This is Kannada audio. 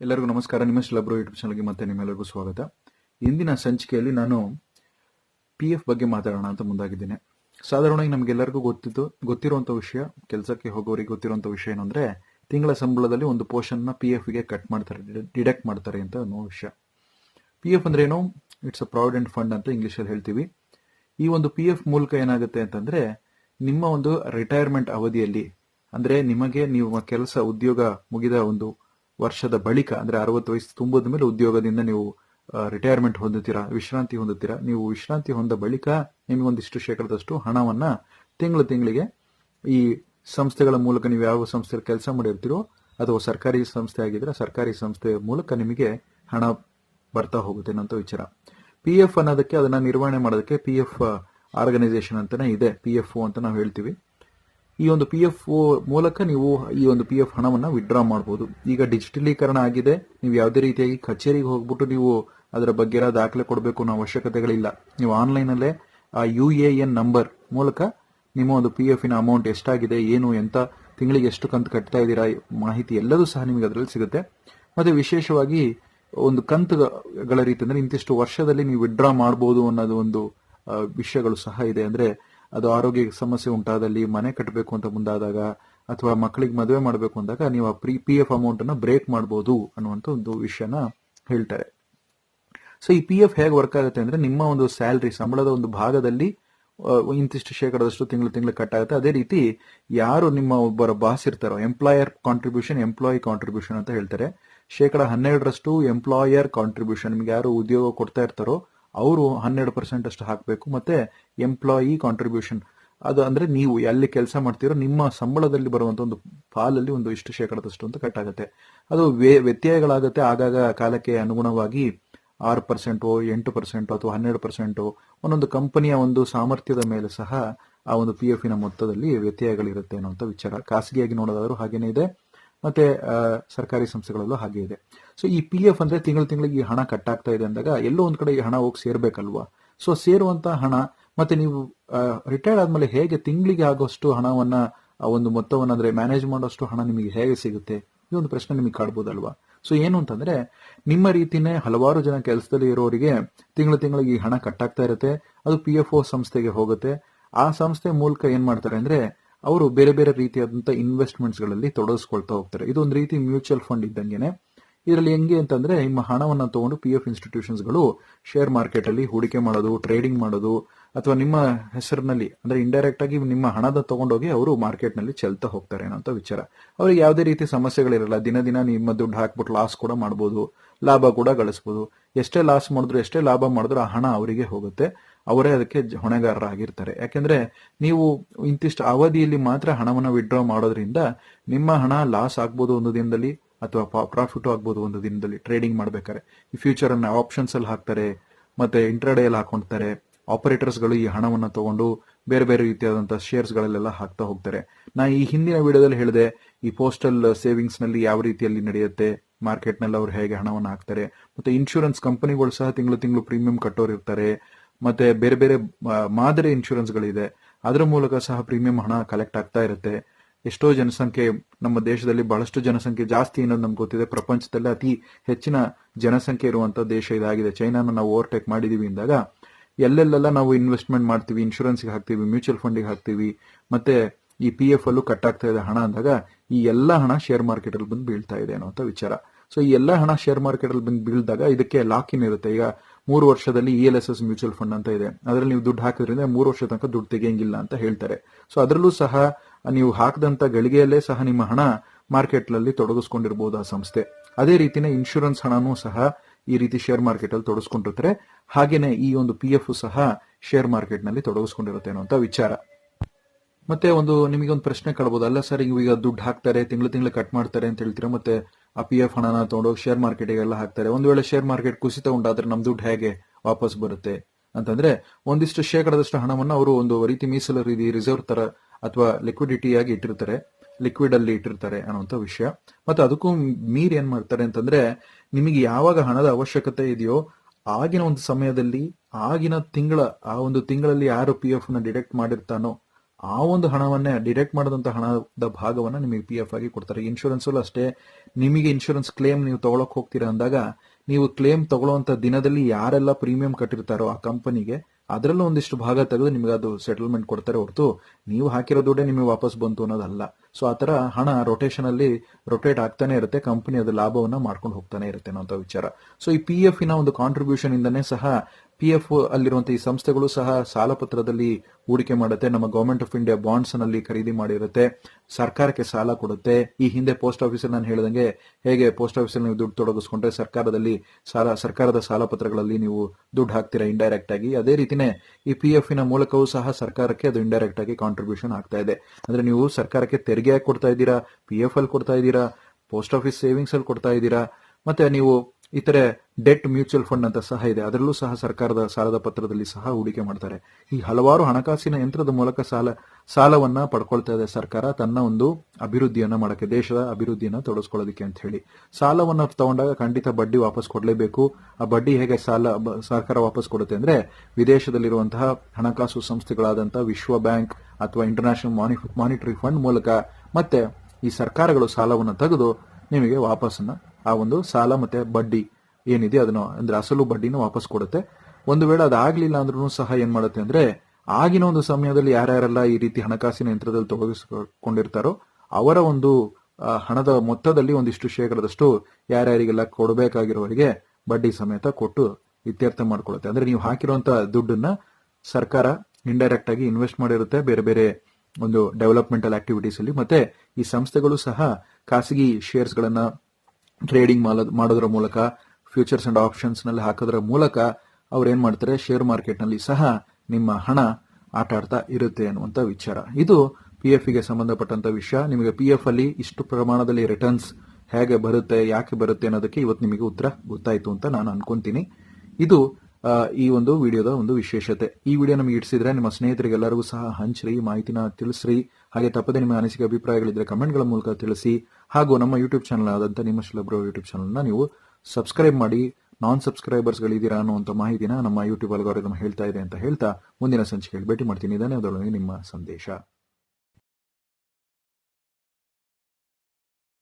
ಎಲ್ಲರಿಗೂ ನಮಸ್ಕಾರ. ನಿಮ್ಮ ಶಿಲಬ್ರು ಯೂಟ್ಯೂಬ್ ಚಾನಲ್ಗೆ ಮತ್ತೆ ನಿಮ್ಮೆಲ್ಲರಿಗೂ ಸ್ವಾಗತ. ಇಂದಿನ ಸಂಚಿಕೆಯಲ್ಲಿ ನಾನು ಪಿ ಎಫ್ ಬಗ್ಗೆ ಮಾತಾಡೋಣ ಅಂತ ಮುಂದಾಗಿದ್ದೇನೆ. ಸಾಧಾರಣವಾಗಿ ನಮಗೆಲ್ಲರಿಗೂ ಗೊತ್ತಿದ್ದು, ಗೊತ್ತಿರುವಂಥ ವಿಷಯ, ಕೆಲಸಕ್ಕೆ ಹೋಗೋರಿಗೆ ಗೊತ್ತಿರುವಂಥ ವಿಷಯ ಏನಂದರೆ ತಿಂಗಳ ಸಂಬಳದಲ್ಲಿ ಒಂದು ಪೋರ್ಷನ್ನ ಪಿ ಎಫ್ಗೆ ಕಟ್ ಮಾಡ್ತಾರೆ ಡಿಡಕ್ಟ್ ಮಾಡ್ತಾರೆ ಅಂತ ಅನ್ನೋ ವಿಷಯ. ಪಿ ಎಫ್ ಅಂದ್ರೆ ಏನು? ಇಟ್ಸ್ ಅ ಪ್ರಾವಿಡೆಂಟ್ ಫಂಡ್ ಅಂತ ಇಂಗ್ಲೀಷಲ್ಲಿ ಹೇಳ್ತೀವಿ. ಈ ಒಂದು ಪಿ ಎಫ್ ಮೂಲಕ ಏನಾಗುತ್ತೆ ಅಂತಂದ್ರೆ, ನಿಮ್ಮ ಒಂದು ರಿಟೈರ್ಮೆಂಟ್ ಅವಧಿಯಲ್ಲಿ, ಅಂದ್ರೆ ನಿಮಗೆ ನಿಮ್ಮ ಕೆಲಸ, ಉದ್ಯೋಗ ಮುಗಿದ ಒಂದು ವರ್ಷದ ಬಳಿಕ, ಅಂದ್ರೆ ಅರವತ್ತು ವಯಸ್ಸು ತುಂಬದ ಮೇಲೆ ಉದ್ಯೋಗದಿಂದ ನೀವು ರಿಟೈರ್ಮೆಂಟ್ ಹೊಂದುತ್ತೀರಾ, ವಿಶ್ರಾಂತಿ ಹೊಂದುತ್ತೀರಾ, ನೀವು ವಿಶ್ರಾಂತಿ ಹೊಂದ ಬಳಿಕ ನಿಮಗೆ ಒಂದಿಷ್ಟು ಶೇಕಡದಷ್ಟು ಹಣವನ್ನ ತಿಂಗಳು ತಿಂಗಳಿಗೆ ಈ ಸಂಸ್ಥೆಗಳ ಮೂಲಕ ನೀವು ಯಾವ ಸಂಸ್ಥೆಯಲ್ಲಿ ಕೆಲಸ ಮಾಡಿರ್ತೀರೋ, ಅಥವಾ ಸರ್ಕಾರಿ ಸಂಸ್ಥೆ ಆಗಿದ್ರೆ ಸರ್ಕಾರಿ ಸಂಸ್ಥೆಯ ಮೂಲಕ ನಿಮಗೆ ಹಣ ಬರ್ತಾ ಹೋಗುತ್ತೆ ಅನ್ನೋಂಥ ವಿಚಾರ. ಪಿ ಎಫ್ ಅನ್ನೋದಕ್ಕೆ ಅದನ್ನ ನಿರ್ವಹಣೆ ಮಾಡೋದಕ್ಕೆ ಪಿ ಎಫ್ ಆರ್ಗನೈಸೇಷನ್ ಅಂತಾನೆ ಇದೆ. ಪಿ ಎಫ್ ಅಂತ ನಾವು ಹೇಳ್ತೀವಿ. ಈ ಒಂದು ಪಿ ಎಫ್ ಮೂಲಕ ನೀವು ಈ ಒಂದು ಪಿ ಎಫ್ ಹಣವನ್ನು ವಿಡ್ರಾ ಮಾಡಬಹುದು ಈಗ ಡಿಜಿಟಲೀಕರಣ ಆಗಿದೆ. ನೀವು ಯಾವುದೇ ರೀತಿಯಾಗಿ ಕಚೇರಿಗೆ ಹೋಗ್ಬಿಟ್ಟು ನೀವು ಅದರ ಬಗ್ಗೆ ದಾಖಲೆ ಕೊಡಬೇಕು ಅನ್ನೋ ಅವಶ್ಯಕತೆಗಳಿಲ್ಲ. ನೀವು ಆನ್ಲೈನ್ ಅಲ್ಲೇ ಆ ಯು ಎ ಎನ್ ನಂಬರ್ ಮೂಲಕ ನಿಮ್ಮ ಒಂದು ಪಿ ಎಫ್ ಇನ ಅಮೌಂಟ್ ಎಷ್ಟಾಗಿದೆ, ಏನು, ಎಂತ, ತಿಂಗಳಿಗೆ ಎಷ್ಟು ಕಂತು ಕಟ್ತಾ ಇದ್ದೀರಾ, ಮಾಹಿತಿ ಎಲ್ಲದೂ ಸಹ ನಿಮಗೆ ಅದರಲ್ಲಿ ಸಿಗುತ್ತೆ. ಮತ್ತೆ ವಿಶೇಷವಾಗಿ ಒಂದು ಕಂತುಗಳ ರೀತಿ ಅಂದ್ರೆ ಇಂತಿಷ್ಟು ವರ್ಷದಲ್ಲಿ ನೀವು ವಿಡ್ರಾ ಮಾಡಬಹುದು ಅನ್ನೋದು ಒಂದು ವಿಷಯಗಳು ಸಹ ಇದೆ. ಅಂದ್ರೆ ಅದು ಆರೋಗ್ಯ ಸಮಸ್ಯೆ ಉಂಟಾದಲ್ಲಿ ಮನೆ ಕಟ್ಟಬೇಕು ಅಂತ ಮುಂದಾದಾಗ ಅಥವಾ ಮಕ್ಕಳಿಗೆ ಮದುವೆ ಮಾಡಬೇಕು ಅಂದಾಗ ನೀವು ಆ ಪ್ರೀ ಪಿ ಎಫ್ ಅಮೌಂಟ್ ಅನ್ನ ಬ್ರೇಕ್ ಮಾಡಬಹುದು ಅನ್ನುವಂತ ಒಂದು ವಿಷಯನ ಹೇಳ್ತಾರೆ. ಸೊ ಈ ಪಿ ಎಫ್ ಹೇಗೆ ವರ್ಕ್ ಆಗುತ್ತೆ ಅಂದ್ರೆ ನಿಮ್ಮ ಒಂದು ಸ್ಯಾಲ್ರಿ ಸಂಬಳದ ಒಂದು ಭಾಗದಲ್ಲಿ ಇಂತಿಷ್ಟು ಶೇಕಡದಷ್ಟು ತಿಂಗಳು ತಿಂಗಳು ಕಟ್ ಆಗುತ್ತೆ. ಅದೇ ರೀತಿ ಯಾರು ನಿಮ್ಮ ಒಬ್ಬರ ಬಾಸ್ ಇರ್ತಾರೋ ಎಂಪ್ಲಾಯರ್ ಕಾಂಟ್ರಿಬ್ಯೂಷನ್ ಎಂಪ್ಲಾಯಿ ಕಾಂಟ್ರಿಬ್ಯೂಷನ್ ಅಂತ ಹೇಳ್ತಾರೆ. ಶೇಕಡ ಹನ್ನೆರಡರಷ್ಟು ಎಂಪ್ಲಾಯರ್ ಕಾಂಟ್ರಿಬ್ಯೂಷನ್ ನಿಮ್ಗೆ ಯಾರು ಉದ್ಯೋಗ ಕೊಡ್ತಾ ಇರ್ತಾರೋ ಅವರು ಹನ್ನೆರಡು ಪರ್ಸೆಂಟ್ ಅಷ್ಟು ಹಾಕಬೇಕು, ಮತ್ತೆ ಎಂಪ್ಲಾಯಿ ಕಾಂಟ್ರಿಬ್ಯೂಷನ್ ಅದು ಅಂದ್ರೆ ನೀವು ಎಲ್ಲಿ ಕೆಲಸ ಮಾಡ್ತೀರೋ ನಿಮ್ಮ ಸಂಬಳದಲ್ಲಿ ಬರುವಂತ ಒಂದು ಪಾಲಲ್ಲಿ ಒಂದು ಇಷ್ಟು ಶೇಕಡದಷ್ಟು ಅಂತ ಕಟ್ ಆಗುತ್ತೆ. ಅದು ವ್ಯ- ವ್ಯತ್ಯಯಗಳಾಗುತ್ತೆ. ಆಗಾಗ ಕಾಲಕ್ಕೆ ಅನುಗುಣವಾಗಿ ಆರು ಪರ್ಸೆಂಟು ಎಂಟು ಪರ್ಸೆಂಟ್ ಅಥವಾ ಹನ್ನೆರಡು ಪರ್ಸೆಂಟು ಒಂದೊಂದು ಕಂಪನಿಯ ಒಂದು ಸಾಮರ್ಥ್ಯದ ಮೇಲೆ ಸಹ ಆ ಒಂದು ಪಿ ಎಫ್ನ ಮೊತ್ತದಲ್ಲಿ ವ್ಯತ್ಯಯಗಳಿರುತ್ತೆ ಅನ್ನುವಂಥ ವಿಚಾರ. ಖಾಸಗಿಯಾಗಿ ನೋಡೋದಾದ್ರೂ ಹಾಗೇನೇ ಇದೆ. ಮತ್ತೆ ಸರ್ಕಾರಿ ಸಂಸ್ಥೆಗಳಲ್ಲೂ ಹಾಗೆ ಇದೆ. ಸೊ ಈ ಪಿ ಎಫ್ ಅಂದ್ರೆ ತಿಂಗಳು ತಿಂಗಳಿಗೆ ಈ ಹಣ ಕಟ್ಟಾಗ್ತಾ ಇದೆ ಅಂದಾಗ ಎಲ್ಲೋ ಒಂದ್ ಕಡೆ ಈ ಹಣ ಹೋಗಿ ಸೇರ್ಬೇಕಲ್ವಾ? ಸೊ ಸೇರುವಂತ ಹಣ ಮತ್ತೆ ನೀವು ರಿಟೈರ್ಡ್ ಆದ್ಮೇಲೆ ಹೇಗೆ ತಿಂಗಳಿಗೆ ಆಗೋಷ್ಟು ಹಣವನ್ನ ಒಂದು ಮೊತ್ತವನ್ನ ಅಂದ್ರೆ ಮ್ಯಾನೇಜ್ ಮಾಡೋಷ್ಟು ಹಣ ನಿಮಗೆ ಹೇಗೆ ಸಿಗುತ್ತೆ? ಈ ಒಂದು ಪ್ರಶ್ನೆ ನಿಮಗೆ ಕಾಡ್ಬೋದಲ್ವಾ? ಸೊ ಏನು ಅಂತಂದ್ರೆ ನಿಮ್ಮ ರೀತಿನೇ ಹಲವಾರು ಜನ ಕೆಲಸದಲ್ಲಿ ಇರೋರಿಗೆ ತಿಂಗಳು ತಿಂಗಳಿಗೆ ಈ ಹಣ ಕಟ್ಟಾಗ್ತಾ ಇರುತ್ತೆ, ಅದು ಪಿ ಎಫ್ ಒ ಸಂಸ್ಥೆಗೆ ಹೋಗುತ್ತೆ. ಆ ಸಂಸ್ಥೆ ಮೂಲಕ ಏನ್ ಮಾಡ್ತಾರೆ ಅಂದ್ರೆ ಅವರು ಬೇರೆ ಬೇರೆ ರೀತಿಯಾದಂತಹ ಇನ್ವೆಸ್ಟ್ಮೆಂಟ್ಸ್ಗಳಲ್ಲಿ ತೊಡಗಿಸ್ಕೊಳ್ತಾ ಹೋಗ್ತಾರೆ. ಇದೊಂದು ರೀತಿ ಮ್ಯೂಚುವಲ್ ಫಂಡ್ ಇದ್ದಂಗೆನೆ. ಇದರಲ್ಲಿ ಹೆಂಗೆ ಅಂತಂದ್ರೆ ನಿಮ್ಮ ಹಣವನ್ನ ತಗೊಂಡು ಪಿ ಎಫ್ ಇನ್ಸ್ಟಿಟ್ಯೂಷನ್ಸ್ಗಳು ಶೇರ್ ಮಾರ್ಕೆಟ್ ಅಲ್ಲಿ ಹೂಡಿಕೆ ಮಾಡೋದು ಟ್ರೇಡಿಂಗ್ ಮಾಡೋದು, ಅಥವಾ ನಿಮ್ಮ ಹೆಸರಿನಲ್ಲಿ, ಅಂದ್ರೆ ಇಂಡೈರೆಕ್ಟ್ ಆಗಿ ನಿಮ್ಮ ಹಣದ ತಗೊಂಡೋಗಿ ಅವರು ಮಾರ್ಕೆಟ್ನಲ್ಲಿ ಚೆಲ್ತಾ ಹೋಗ್ತಾರೆ ಅನ್ನೋ ವಿಚಾರ. ಅವ್ರಿಗೆ ಯಾವುದೇ ರೀತಿ ಸಮಸ್ಯೆಗಳಿರಲ್ಲ. ದಿನ ದಿನ ನಿಮ್ಮ ದುಡ್ಡು ಹಾಕ್ಬಿಟ್ಟು ಲಾಸ್ ಕೂಡ ಮಾಡ್ಬೋದು, ಲಾಭ ಕೂಡ ಗಳಿಸ್ಬೋದು. ಎಷ್ಟೇ ಲಾಸ್ ಮಾಡಿದ್ರು, ಎಷ್ಟೇ ಲಾಭ ಮಾಡಿದ್ರು ಆ ಹಣ ಅವರಿಗೆ ಹೋಗುತ್ತೆ. ಅವರೇ ಅದಕ್ಕೆ ಹೊಣೆಗಾರರಾಗಿರ್ತಾರೆ. ಯಾಕೆಂದ್ರೆ ನೀವು ಇಂತಿಷ್ಟು ಅವಧಿಯಲ್ಲಿ ಮಾತ್ರ ಹಣವನ್ನು ವಿಡ್ರಾ ಮಾಡೋದ್ರಿಂದ ನಿಮ್ಮ ಹಣ ಲಾಸ್ ಆಗ್ಬೋದು ಒಂದು ದಿನದಲ್ಲಿ ಅಥವಾ ಪ್ರಾಫಿಟ್ ಆಗ್ಬೋದು ಒಂದು ದಿನದಲ್ಲಿ ಟ್ರೇಡಿಂಗ್ ಮಾಡ್ಬೇಕಾದ್ರೆ. ಈ ಫ್ಯೂಚರ್ ಅನ್ನ ಆಪ್ಷನ್ಸ್ ಅಲ್ಲಿ ಹಾಕ್ತಾರೆ, ಮತ್ತೆ ಇಂಟ್ರಾಡೇ ಅಲ್ಲಿ ಹಾಕೊಂತಾರೆ ಆಪರೇಟರ್ಸ್ಗಳು ಈ ಹಣವನ್ನು ತಗೊಂಡು ಬೇರೆ ಬೇರೆ ರೀತಿಯಾದಂತಹ ಶೇರ್ಸ್ ಗಳಲ್ಲೆಲ್ಲ ಹಾಕ್ತಾ ಹೋಗ್ತಾರೆ. ನಾ ಈ ಹಿಂದಿನ ವಿಡಿಯೋದಲ್ಲಿ ಹೇಳಿದೆ, ಈ ಪೋಸ್ಟಲ್ ಸೇವಿಂಗ್ಸ್ನಲ್ಲಿ ಯಾವ ರೀತಿಯಲ್ಲಿ ನಡೆಯುತ್ತೆ ಮಾರ್ಕೆಟ್ನಲ್ಲಿ ಅವ್ರು ಹೇಗೆ ಹಣವನ್ನು ಹಾಕ್ತಾರೆ, ಮತ್ತೆ ಇನ್ಶೂರೆನ್ಸ್ ಕಂಪನಿಗಳು ಸಹ ತಿಂಗಳು ತಿಂಗಳು ಪ್ರೀಮಿಯಂ ಕಟ್ಟೋರು ಇರ್ತಾರೆ ಮತ್ತೆ ಬೇರೆ ಬೇರೆ ಮಾದರಿ ಇನ್ಶೂರೆನ್ಸ್ ಗಳಿದೆ. ಅದರ ಮೂಲಕ ಸಹ ಪ್ರೀಮಿಯಂ ಹಣ ಕಲೆಕ್ಟ್ ಆಗ್ತಾ ಇರುತ್ತೆ. ಎಷ್ಟೋ ಜನಸಂಖ್ಯೆ ನಮ್ಮ ದೇಶದಲ್ಲಿ ಬಹಳಷ್ಟು ಜನಸಂಖ್ಯೆ ಜಾಸ್ತಿ ಅನ್ನೋದು ನಮ್ಗೆ ಗೊತ್ತಿದೆ. ಪ್ರಪಂಚದಲ್ಲಿ ಅತಿ ಹೆಚ್ಚಿನ ಜನಸಂಖ್ಯೆ ಇರುವಂತಹ ದೇಶ ಇದಾಗಿದೆ. ಚೈನಾನ ನಾವು ಓವರ್ಟೇಕ್ ಮಾಡಿದೀವಿ ಅಂದಾಗ ಎಲ್ಲೆಲ್ಲೆಲ್ಲ ನಾವು ಇನ್ವೆಸ್ಟ್ಮೆಂಟ್ ಮಾಡ್ತೀವಿ, ಇನ್ಶೂರೆನ್ಸ್ಗೆ ಹಾಕ್ತೀವಿ, ಮ್ಯೂಚುವಲ್ ಫಂಡಿಗೆ ಹಾಕ್ತೀವಿ, ಮತ್ತೆ ಈ ಪಿ ಎಫ್ ಅಲ್ಲೂ ಕಟ್ ಆಗ್ತಾ ಇದೆ ಹಣ ಅಂದಾಗ ಈ ಎಲ್ಲ ಹಣ ಶೇರ್ ಮಾರ್ಕೆಟ್ ಅಲ್ಲಿ ಬಂದು ಬೀಳ್ತಾ ಇದೆ ಅನ್ನೋ ವಿಚಾರ. ಸೊ ಈ ಎಲ್ಲ ಹಣ ಶೇರ್ ಮಾರ್ಕೆಟ್ ಅಲ್ಲಿ ಬಂದು ಬೀಳ್ದಾಗ ಇದಕ್ಕೆ ಲಾಕ್ ಇನ್ ಇರುತ್ತೆ. ಈಗ ಮೂರು ವರ್ಷದಲ್ಲಿ E L S S mutual fund ಅಂತ ಇದೆ. ಅದರಲ್ಲಿ ನೀವು ದುಡ್ಡು ಹಾಕಿದ್ರಿಂದ ಮೂರು ವರ್ಷ ತನಕ ದುಡ್ಡು ತೆಗೆಯಂಗಿಲ್ಲ ಅಂತ ಹೇಳ್ತಾರೆ. ಸೊ ಅದರಲ್ಲೂ ಸಹ ನೀವು ಹಾಕದಂತ ಗಳಿಗೆಯಲ್ಲೇ ಸಹ ನಿಮ್ಮ ಹಣ ಮಾರ್ಕೆಟ್ನಲ್ಲಿ ತೊಡಗಿಸ್ಕೊಂಡಿರಬಹುದು ಆ ಸಂಸ್ಥೆ. ಅದೇ ರೀತಿನೇ ಇನ್ಶೂರೆನ್ಸ್ ಹಣನೂ ಸಹ ಈ ರೀತಿ ಶೇರ್ ಮಾರ್ಕೆಟ್ ಅಲ್ಲಿ ತೊಡಗಿಸ್ಕೊಂಡಿರ್ತಾರೆ. ಹಾಗೇನೆ ಈ ಒಂದು ಪಿ ಎಫ್ ಸಹ ಶೇರ್ ಮಾರ್ಕೆಟ್ನಲ್ಲಿ ತೊಡಗಿಸ್ಕೊಂಡಿರುತ್ತೆ ಅನ್ನುವಂತ ವಿಚಾರ. ಮತ್ತೆ ಒಂದು ನಿಮಗೆ ಒಂದು ಪ್ರಶ್ನೆ ಕೇಳಬಹುದು ಅಲ್ಲ ಸರ್ ಈಗ ದುಡ್ಡು ಹಾಕ್ತಾರೆ, ತಿಂಗಳು ತಿಂಗಳು ಕಟ್ ಮಾಡ್ತಾರೆ ಅಂತ ಹೇಳ್ತೀರಾ? ಮತ್ತೆ ಆ ಪಿ ಎಫ್ ಹಣನ ತಗೊಂಡೋಗಿ ಶೇರ್ ಮಾರ್ಕೆಟ್ ಎಲ್ಲ ಹಾಕ್ತಾರೆ. ಒಂದು ವೇಳೆ ಶೇರ್ ಮಾರ್ಕೆಟ್ ಕುಸಿತ ಉಂಟಾದ್ರೆ ನಮ್ ದುಡ್ಡು ಹೇಗೆ ವಾಪಸ್ ಬರುತ್ತೆ? ಅಂತಂದ್ರೆ ಒಂದಿಷ್ಟು ಶೇಕಡದಷ್ಟು ಹಣವನ್ನ ಅವರು ಒಂದು ರೀತಿ ಮೀಸಲು ರೀತಿ ರಿಸರ್ವ್ ತರ ಅಥವಾ ಲಿಕ್ವಿಡಿಟಿ ಆಗಿ ಇಟ್ಟಿರ್ತಾರೆ ಲಿಕ್ವಿಡ್ ಅಲ್ಲಿ ಇಟ್ಟಿರ್ತಾರೆ ಅನ್ನುವಂಥ ವಿಷಯ. ಮತ್ತೆ ಅದಕ್ಕೂ ಮೀರಿ ಏನ್ ಮಾಡ್ತಾರೆ ಅಂತಂದ್ರೆ, ನಿಮಗೆ ಯಾವಾಗ ಹಣದ ಅವಶ್ಯಕತೆ ಇದೆಯೋ ಆಗಿನ ಒಂದು ಸಮಯದಲ್ಲಿ, ಆಗಿನ ತಿಂಗಳ, ಆ ಒಂದು ತಿಂಗಳಲ್ಲಿ ಯಾರು ಪಿ ಎಫ್ನ ಡಿಡೆಕ್ಟ್ ಮಾಡಿರ್ತಾನೋ, ಆ ಒಂದು ಹಣವನ್ನೇ ಡಿಡೆಕ್ಟ್ ಮಾಡಿದಂತ ಹಣದ ಭಾಗವನ್ನ ನಿಮಗೆ ಪಿ ಎಫ್ ಆಗಿ ಕೊಡ್ತಾರೆ. ಇನ್ಶೂರೆನ್ಸ್ ಅಷ್ಟೇ, ನಿಮಗೆ ಇನ್ಶೂರೆನ್ಸ್ ಕ್ಲೇಮ್ ನೀವು ತಗೊಳಕ್ ಹೋಗ್ತೀರಾ ಅಂದಾಗ ನೀವು ಕ್ಲೇಮ್ ತಗೊಳ್ಳುವಂತ ದಿನದಲ್ಲಿ ಯಾರೆಲ್ಲ ಪ್ರೀಮಿಯಂ ಕಟ್ಟಿರ್ತಾರೋ ಆ ಕಂಪನಿಗೆ ಅದರಲ್ಲೂ ಒಂದಿಷ್ಟು ಭಾಗ ತೆಗೆದು ನಿಮಗೆ ಅದು ಸೆಟಲ್ಮೆಂಟ್ ಕೊಡ್ತಾರೆ ಹೊರತು ನೀವು ಹಾಕಿರೋ ದುಡ್ಡೇ ನಿಮಗೆ ವಾಪಸ್ ಬಂತು ಅನ್ನೋದಲ್ಲ. ಸೊ ಆ ತರ ಹಣ ರೊಟೇಷನ್ ಅಲ್ಲಿ ರೊಟೇಟ್ ಆಗ್ತಾನೆ ಇರುತ್ತೆ ಕಂಪನಿ ಅದು ಲಾಭವನ್ನ ಮಾಡ್ಕೊಂಡು ಹೋಗ್ತಾನೆ ಇರುತ್ತೆ ಅನ್ನೋ ವಿಚಾರ. ಸೊ ಈ ಪಿ ಎಫ್ನ ಒಂದು ಕಾಂಟ್ರಿಬ್ಯೂಷನ್ ಇಂದನೇ ಸಹ ಪಿ ಎಫ್ ಅಲ್ಲಿರುವಂತಹ ಈ ಸಂಸ್ಥೆಗಳು ಸಹ ಸಾಲ ಪತ್ರದಲ್ಲಿ ಹೂಡಿಕೆ ಮಾಡುತ್ತೆ. ನಮ್ಮ ಗವರ್ಮೆಂಟ್ ಆಫ್ ಇಂಡಿಯಾ ಬಾಂಡ್ಸ್ನಲ್ಲಿ ಖರೀದಿ ಮಾಡಿರುತ್ತೆ. ಸರ್ಕಾರಕ್ಕೆ ಸಾಲ ಕೊಡುತ್ತೆ. ಈ ಹಿಂದೆ ಪೋಸ್ಟ್ ಆಫೀಸ್ ನಾನು ಹೇಳಿದಂಗೆ ಹೇಗೆ ಪೋಸ್ಟ್ ಆಫೀಸ್ ನೀವು ದುಡ್ಡು ತೊಡಗಿಸ್ಕೊಂಡ್ರೆ ಸರ್ಕಾರದಲ್ಲಿ ಸಾಲ, ಸರ್ಕಾರದ ಸಾಲ ಪತ್ರಗಳಲ್ಲಿ ನೀವು ದುಡ್ಡು ಹಾಕ್ತೀರಾ ಇಂಡೈರೆಕ್ಟ್ ಆಗಿ? ಅದೇ ರೀತಿನೇ ಈ ಪಿ ಎಫ್ನ ಮೂಲಕವೂ ಸಹ ಸರ್ಕಾರಕ್ಕೆ ಅದು ಇಂಡೈರೆಕ್ಟ್ ಆಗಿ ಕಾಂಟ್ರಿಬ್ಯೂಷನ್ ಆಗ್ತಾ ಇದೆ. ಅಂದ್ರೆ ನೀವು ಸರ್ಕಾರಕ್ಕೆ ತೆರಿಗೆ ಕೊಡ್ತಾ ಇದ್ದೀರಾ ಪಿ ಎಫ್ ಅಲ್ಲಿ ಕೊಡ್ತಾ ಇದ್ದೀರಾ ಪೋಸ್ಟ್ ಆಫೀಸ್ ಸೇವಿಂಗ್ಸ್ ಅಲ್ಲಿ ಕೊಡ್ತಾ ಇದ್ದೀರಾ, ಮತ್ತೆ ನೀವು ಇತರೆ ಡೆಟ್ ಮ್ಯೂಚುವಲ್ ಫಂಡ್ ಅಂತ ಸಹ ಇದೆ. ಅದರಲ್ಲೂ ಸಹ ಸರ್ಕಾರದ ಸಾಲದ ಪತ್ರದಲ್ಲಿ ಸಹ ಹೂಡಿಕೆ ಮಾಡ್ತಾರೆ. ಈ ಹಲವಾರು ಹಣಕಾಸಿನ ಯಂತ್ರದ ಮೂಲಕ ಸಾಲ, ಸಾಲವನ್ನ ಪಡ್ಕೊಳ್ತಾ ಇದೆ ಸರ್ಕಾರ. ತನ್ನ ಒಂದು ಅಭಿವೃದ್ಧಿಯನ್ನ ಮಾಡಕ್ಕೆ, ದೇಶದ ಅಭಿವೃದ್ಧಿಯನ್ನ ತೊಡಸ್ಕೊಳ್ಳೋದಕ್ಕೆ ಅಂತ ಹೇಳಿ. ಸಾಲವನ್ನ ತಗೊಂಡಾಗ ಖಂಡಿತ ಬಡ್ಡಿ ವಾಪಸ್ ಕೊಡಲೇಬೇಕು. ಆ ಬಡ್ಡಿ ಹೇಗೆ ಸಾಲ ಸರ್ಕಾರ ವಾಪಸ್ ಕೊಡುತ್ತೆ ಅಂದ್ರೆ ವಿದೇಶದಲ್ಲಿರುವಂತಹ ಹಣಕಾಸು ಸಂಸ್ಥೆಗಳಾದಂತಹ ವಿಶ್ವ ಬ್ಯಾಂಕ್ ಅಥವಾ ಇಂಟರ್ನ್ಯಾಷನಲ್ ಮಾನಿಟರಿ ಫಂಡ್ ಮೂಲಕ ಮತ್ತೆ ಈ ಸರ್ಕಾರಗಳು ಸಾಲವನ್ನು ತೆಗೆದು ನಿಮಗೆ ವಾಪಸ್ಸನ್ನ ಆ ಒಂದು ಸಾಲ ಮತ್ತೆ ಬಡ್ಡಿ ಏನಿದೆ ಅದನ್ನು ಅಂದ್ರೆ ಅಸಲು ಬಡ್ಡಿನ ವಾಪಸ್ ಕೊಡುತ್ತೆ. ಒಂದು ವೇಳೆ ಅದಾಗ್ಲಿಲ್ಲ ಅಂದ್ರೂ ಸಹ ಏನ್ ಮಾಡುತ್ತೆ ಅಂದ್ರೆ ಆಗಿನ ಒಂದು ಸಮಯದಲ್ಲಿ ಯಾರ್ಯಾರೆಲ್ಲ ಈ ರೀತಿ ಹಣಕಾಸಿನ ಯಂತ್ರದಲ್ಲಿ ತೊಡಗಿಸಿಕೊಂಡಿರ್ತಾರೋ ಅವರ ಒಂದು ಹಣದ ಮೊತ್ತದಲ್ಲಿ ಒಂದಿಷ್ಟು ಶೇಕಡದಷ್ಟು ಯಾರ್ಯಾರಿಗೆಲ್ಲ ಕೊಡಬೇಕಾಗಿರೋರಿಗೆ ಬಡ್ಡಿ ಸಮೇತ ಕೊಟ್ಟು ಇತ್ಯರ್ಥ ಮಾಡ್ಕೊಳ್ಳುತ್ತೆ. ಅಂದ್ರೆ ನೀವು ಹಾಕಿರುವಂತಹ ದುಡ್ಡನ್ನ ಸರ್ಕಾರ ಇಂಡೈರೆಕ್ಟ್ ಆಗಿ ಇನ್ವೆಸ್ಟ್ ಮಾಡಿರುತ್ತೆ ಬೇರೆ ಬೇರೆ ಒಂದು ಡೆವಲಪ್ಮೆಂಟಲ್ ಆಕ್ಟಿವಿಟೀಸ್ ಅಲ್ಲಿ. ಮತ್ತೆ ಈ ಸಂಸ್ಥೆಗಳು ಸಹ ಖಾಸಗಿ ಶೇರ್ಸ್ ಗಳನ್ನ ಟ್ರೇಡಿಂಗ್ ಮಾಡೋದ್ರ ಮೂಲಕ ಫ್ಯೂಚರ್ಸ್ ಅಂಡ್ ಆಪ್ಷನ್ಸ್ನಲ್ಲಿ ಹಾಕೋದ್ರ ಮೂಲಕ ಅವ್ರು ಏನ್ ಮಾಡ್ತಾರೆ? ಶೇರ್ ಮಾರ್ಕೆಟ್ನಲ್ಲಿ ಸಹ ನಿಮ್ಮ ಹಣ ಆಟ ಆಡ್ತಾ ಇರುತ್ತೆ ಅನ್ನುವಂತ ವಿಚಾರ. ಇದು ಪಿ ಎಫ್ಗೆ ಸಂಬಂಧಪಟ್ಟಂತ ವಿಷಯ. ನಿಮಗೆ ಪಿ ಎಫ್ ಅಲ್ಲಿ ಇಷ್ಟು ಪ್ರಮಾಣದಲ್ಲಿ ರಿಟರ್ನ್ಸ್ ಹೇಗೆ ಬರುತ್ತೆ, ಯಾಕೆ ಬರುತ್ತೆ ಅನ್ನೋದಕ್ಕೆ ಇವತ್ತು ನಿಮಗೆ ಉತ್ತರ ಗೊತ್ತಾಯ್ತು ಅಂತ ನಾನು ಅನ್ಕೊಂತೀನಿ. ಇದು ಈ ಒಂದು ವಿಡಿಯೋದ ಒಂದು ವಿಶೇಷತೆ. ಈ ವಿಡಿಯೋ ನಮಗೆ ಇಡಿಸಿದ್ರೆ ನಿಮ್ಮ ಸ್ನೇಹಿತರಿಗೆಲ್ಲರಿಗೂ ಸಹ ಹಂಚ್ರಿ, ಮಾಹಿತಿನ ತಿಳಿಸ್ರಿ. ಹಾಗೆ ತಪ್ಪದೆ ನಿಮ್ಮ ಅನಿಸಿಕೆ ಅಭಿಪ್ರಾಯಗಳಿದ್ದರೆ ಕಮೆಂಟ್ಗಳ ಮೂಲಕ ತಿಳಿಸಿ. ಹಾಗೂ ನಮ್ಮ ಯೂಟ್ಯೂಬ್ ಚಾನಲ್ ಆದಂತ ನಿಮ್ಮ ಶಿಲಬ್ರೋ ಯೂಟ್ಯೂಬ್ ಚಾನಲ್ನ ನೀವು ಸಬ್ಸ್ಕ್ರೈಬ್ ಮಾಡಿ. ನಾನ್ ಸಬ್ಸ್ಕ್ರೈಬರ್ಸ್ ಗಳಿದ್ದೀರಾ ಅನ್ನುವಂಥ ಮಾಹಿತಿನ ನಮ್ಮ ಯೂಟ್ಯೂಬ್ ಅಲ್ಗಾರಿದಮ್ ಹೇಳ್ತಾ ಇದೆ ಅಂತ ಹೇಳ್ತಾ ಮುಂದಿನ ಸಂಚಿಕೆಯಲ್ಲಿ ಭೇಟಿ ಮಾಡ್ತೀನಿ. ಧನ್ಯವಾದಗಳು ನಿಮ್ಮ ಸಂದೇಶ.